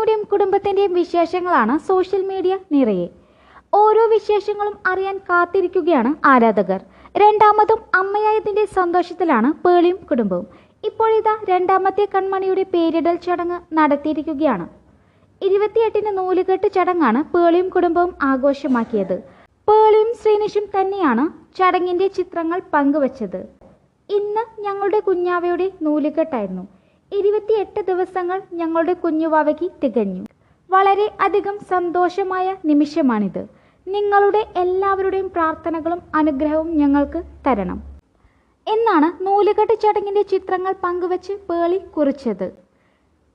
കൺമണിയുടെയും കുടുംബത്തിന്റെയും വിശേഷങ്ങളാണ് social media നിറയെ. ഓരോ വിശേഷങ്ങളും അറിയാൻ കാത്തിരിക്കുകയാണ് ആരാധകർ. രണ്ടാമതും അമ്മയായതിന്റെ സന്തോഷത്തിലാണ് പേളിയും കുടുംബവും. ഇപ്പോഴിതാ രണ്ടാമത്തെ കൺമണിയുടെ പേരിടൽ ചടങ്ങ് നടത്തിയിരിക്കുകയാണ്. ഇരുപത്തിയെട്ടിന് നൂലുകെട്ട് ചടങ്ങാണ് പേളിയും കുടുംബവും ആഘോഷമാക്കിയത്. പേളിയും ശ്രീനിഷും തന്നെയാണ് ചടങ്ങിന്റെ ചിത്രങ്ങൾ പങ്കുവച്ചത്. ഇന്ന് ഞങ്ങളുടെ കുഞ്ഞാവയുടെ നൂലുകെട്ടായിരുന്നു. ഇരുപത്തിയെട്ട് ദിവസങ്ങൾ ഞങ്ങളുടെ കുഞ്ഞുവാവയ്ക്ക് തികഞ്ഞു. വളരെ അധികം സന്തോഷമായ നിമിഷമാണിത്. നിങ്ങളുടെ എല്ലാവരുടെയും പ്രാർത്ഥനകളും അനുഗ്രഹവും ഞങ്ങൾക്ക് തരണം. എന്നാണ് നൂലുകെട്ട് ചടങ്ങിന്റെ ചിത്രങ്ങൾ പങ്കുവച്ച് പേളി കുറിച്ചത്.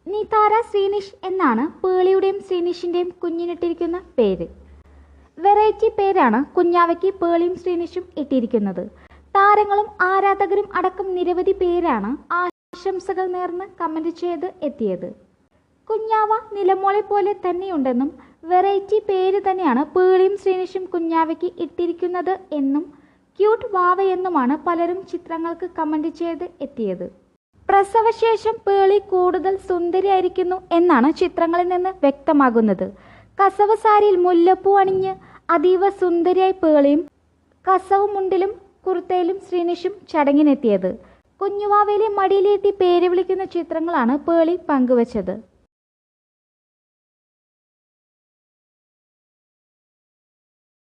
നിതാര ശ്രീനിഷ് എന്നാണ് പേളിയുടെയും ശ്രീനിഷിന്റെയും കുഞ്ഞിനിട്ടിരിക്കുന്ന പേര്. വെറൈറ്റി പേരാണ് കുഞ്ഞാവയ്ക്ക് പേളിയും ശ്രീനിഷും ഇട്ടിരിക്കുന്നത്. താരങ്ങളും ആരാധകരും അടക്കം നിരവധി പേരാണ് ആശംസകൾ നേർന്ന് കമന്റ് ചെയ്ത് എത്തിയത്. കുഞ്ഞാവ നിലമോളെ പോലെ തന്നെയുണ്ടെന്നും വെറൈറ്റി പേര് തന്നെയാണ് പേളിയും ശ്രീനിഷും കുഞ്ഞാവയ്ക്ക് ഇട്ടിരിക്കുന്നത് എന്നും ക്യൂട്ട് വാവ എന്നുമാണ് പലരും ചിത്രങ്ങൾക്ക് കമന്റ് ചെയ്ത് എത്തിയത്. പ്രസവശേഷം പേളി കൂടുതൽ സുന്ദരിയായിരിക്കുന്നു എന്നാണ് ചിത്രങ്ങളിൽ നിന്ന് വ്യക്തമാകുന്നത്. കസവ് സാരിയിൽ മുല്ലപ്പൂ അണിഞ്ഞ് അതീവ സുന്ദരിയായി പേളിയും കസവ് മുണ്ടിലും കുർത്തയിലും ശ്രീനിഷും ചടങ്ങിനെത്തിയത്. കുഞ്ഞുവാവയിലെ മടിയിലേറ്റി പേര് വിളിക്കുന്ന ചിത്രങ്ങളാണ് പേളി പങ്കുവച്ചത്.